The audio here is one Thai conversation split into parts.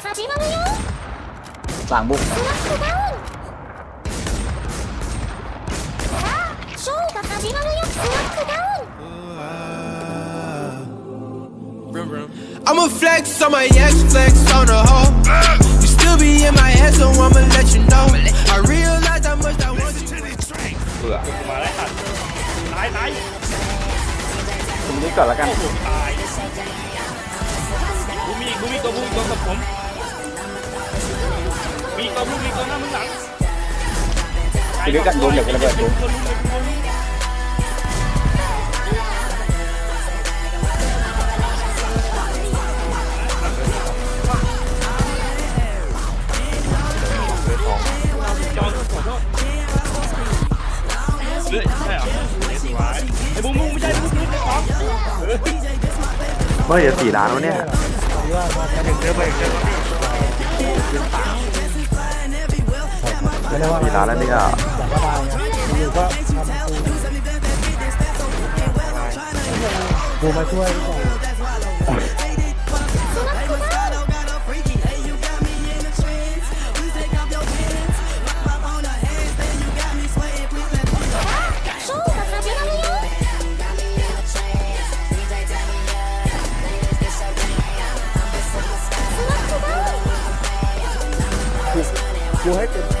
始まるよ หลังบุก スラックダウンさあショーが始まるよスラックダウン I'ma flex on my ex, flex on the hoe. You still be in my head, so I'ma let you know. I realize how much I want you. เบื่อ มาแล้วตัดตายตาย ตรงนี้ก่อนแล้วกัน โอ้โหตายบูมีอีกบูมีอีกตัวบูมีอีกตัวกับผม มีตัวลูกมีตัวหน้ามึงหลังไปด้วยกันโดนเดี๋ยวกันระเบิดเฮ้ยไอ้บุ้บุ้ไม่ใช่บุ้บุ้งไอ้องเฮ้ยเฮ้ยจสี่ล้านแล้วเนี่ย มีร้านแล้วเนี่ยอยากระบายนะอยู่ก็ทำกูกูมาช่วยก่อนกูให้เต็ม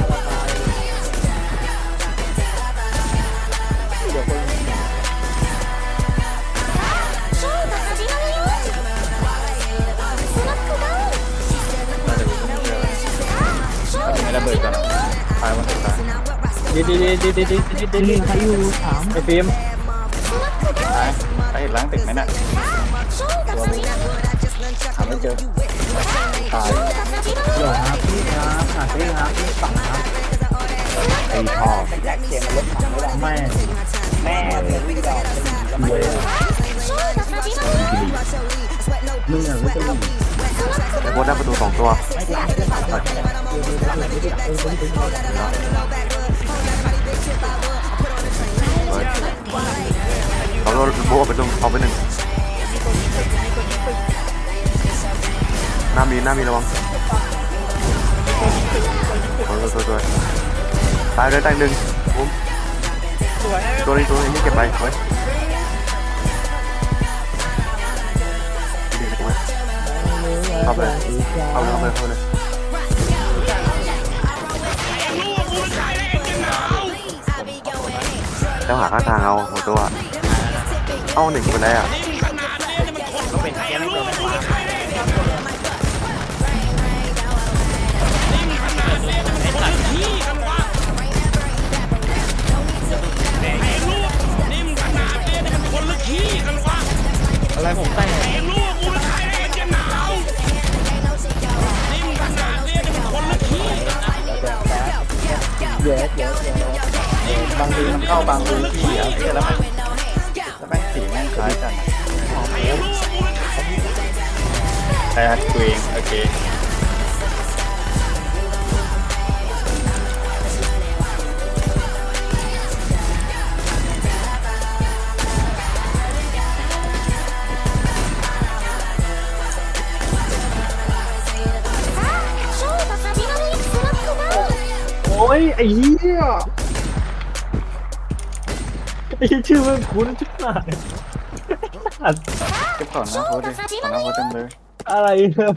ระเบิดก่อนตายวันสุดท้ายดีดีดีดีดีดีดีดีดีใครอยู่ถามไอ้ฟิล์มตายไปเห็นล้างตึกไหมน่ะตัวมึงหาไม่เจอตายเดี๋ยวครับพี่ครับหาพี่ครับพี่ฝั่งครับไอ้ทองไม่ ไอ้โคตรได้ประตูสองตัวเราเราโบกไปตรงเอาไปหนึ่งหน้ามีหน้ามีระวังสวยสวยสวตายเลยตายหนึ่งตัวนี้ตัวนี้เก็บไปไว้ เข้าไปเลยเข้าเลยเข้าไปเข้าไปเลยแล้วหาข้างทางเอาหัวตัวเอาหนึ่งไปแล้วอะอะไรผมแต ยอะเยอะเยอะบางทีมันเข้าบางพื้นที่อะพี่แล้วมันแล้วแม่งสีแม่งคล้ายกันแต่ตัวเองโอเค ยไอ้เหี้ยไอ้ชื่อมันคุ้นชิบหายเก็บก่อนนะโค้ดดิขอนะโค้ดเต็มเลยอะไรเนี่ย